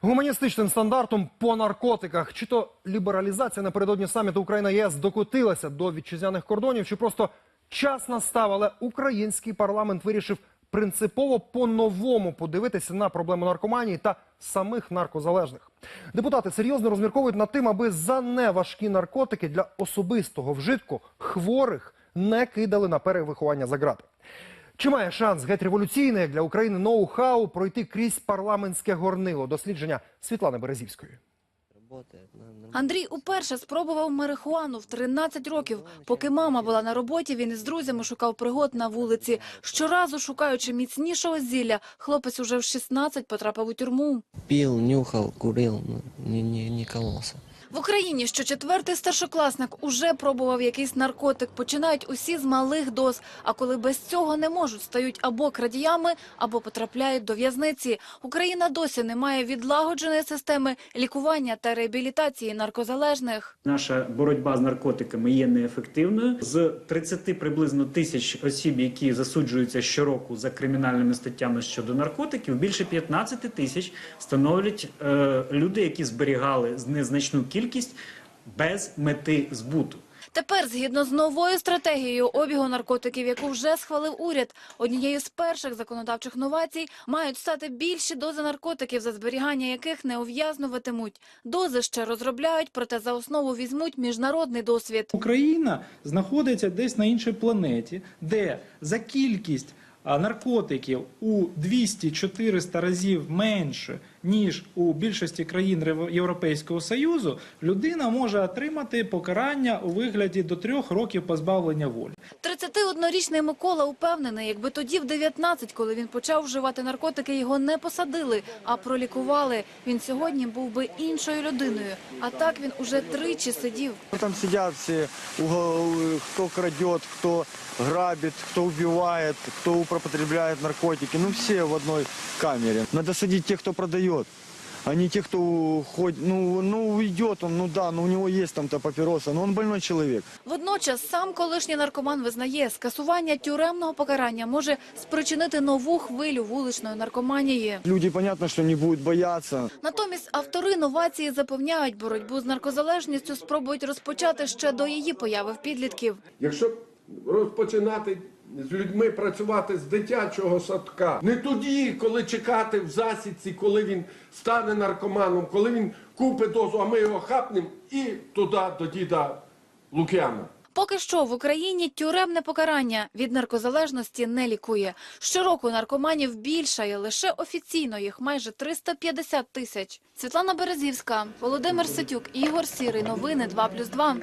Гуманістичним стандартом по наркотиках, чи то лібералізація напередодні саміту Україна ЄС докотилася до вітчизняних кордонів, чи просто час настав, але український парламент вирішив принципово по-новому подивитися на проблему наркоманії та самих наркозалежних. Депутати серйозно розмірковують над тим, аби за неважкі наркотики для особистого вжитку хворих не кидали на перевиховання за грати. Чи має шанс геть революційне для України ноу-хау пройти крізь парламентське горнило? Дослідження Світлани Березівської. Андрій уперше спробував марихуану в 13 років. Поки мама була на роботі, він із друзями шукав пригод на вулиці. Щоразу шукаючи міцнішого зілля, хлопець уже в 16 потрапив у тюрму. Пил, нюхал, курил, но не, не, не кололся. В Україні щочетвертий старшокласник уже пробував якийсь наркотик. Починають усі з малих доз. А коли без цього не можуть, стають або крадіями, або потрапляють до в'язниці. Україна досі не має відлагодженої системи лікування та реабілітації наркозалежних. Наша боротьба з наркотиками є неефективною. З 30 приблизно тисяч осіб, які засуджуються щороку за кримінальними статтями щодо наркотиків, більше 15 тисяч становлять е, люди, які зберігали незначну кількість без мети збуту. Тепер, згідно з новою стратегією обігу наркотиків, яку вже схвалив уряд, однією з перших законодавчих новацій мають стати більші дози наркотиків, за зберігання яких не ув'язнуватимуть. Дози ще розробляють, проте за основу візьмуть міжнародний досвід. Україна знаходиться десь на іншій планеті, де за кількість наркотиків у 200-400 разів менше, ніж у більшості країн Європейського Союзу, людина може отримати покарання у вигляді до трьох років позбавлення волі. 31-річний Микола упевнений, якби тоді в 19, коли він почав вживати наркотики, його не посадили, а пролікували. Він сьогодні був би іншою людиною. А так він уже тричі сидів. Ну, Там сидят все, угол- кто крадет, кто грабит, кто убивает, кто употребляет наркотики. Ну, все в одной камере. Надо садить тех, кто продает, а не тех, кто ходит. Ну, ну уйдет он, ну да, ну у него есть там-то папироса, но он больной человек. Водночас сам колишній наркоман визнає, скасування тюремного покарання може спричинити нову хвилю вуличної наркоманії. Люди, понятно, что не будут бояться. Натомість автори новації запевняють, боротьбу з наркозалежністю спробують розпочати ще до її появи в підлітків. Якщо розпочинати з людьми працювати з дитячого садка, не тоді, коли чекати в засідці, коли він стане наркоманом, коли він купить дозу, а ми його хапнемо і туди до діда Лук'яна. Поки що в Україні тюремне покарання від наркозалежності не лікує. Щороку наркоманів більшає, лише офіційно їх майже 350 тисяч. Світлана Березівська, Володимир Ситюк, Ігор Сірий. Новини 2+,2.